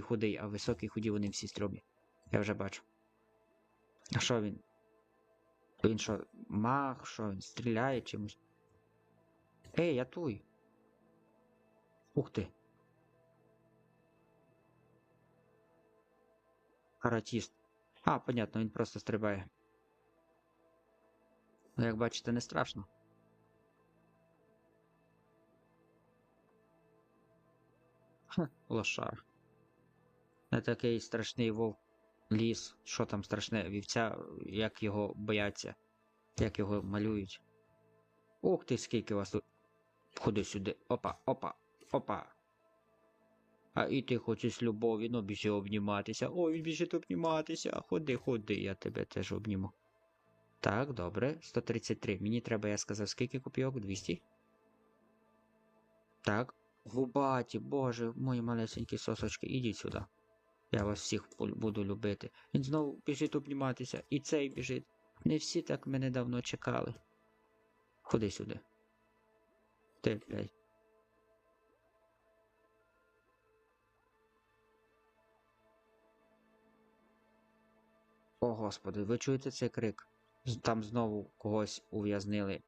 худий, а високий худі вони всі стрьомі. Я вже бачу. А що він? Він що, мах, що він стріляє чимось? Ей, я туй. Ух ти. Каратіст. А, понятно, він просто стрибає. Ну, як бачите, не страшно. Ха, лошар. Не такий страшний вовк. Ліс. Що там страшне? Вівця, як його бояться, як його малюють. Ух ти, скільки вас тут. Ходи сюди. Опа, опа, опа. А і ти хочеш любові, ну біжи обніматися. Ой, він біжить обніматися. Ходи, ходи, я тебе теж обніму. Так, добре. 133. Мені треба, я сказав, скільки копійок? 200? Так. Губаті, боже, мої малесенькі сосочки, ідіть сюди. Я вас всіх буду любити. Він знову біжить обніматися, і цей біжить. Не всі так мене давно чекали. Ходи сюди. Ти, блядь. О, господи, ви чуєте цей крик? Там знову когось ув'язнили.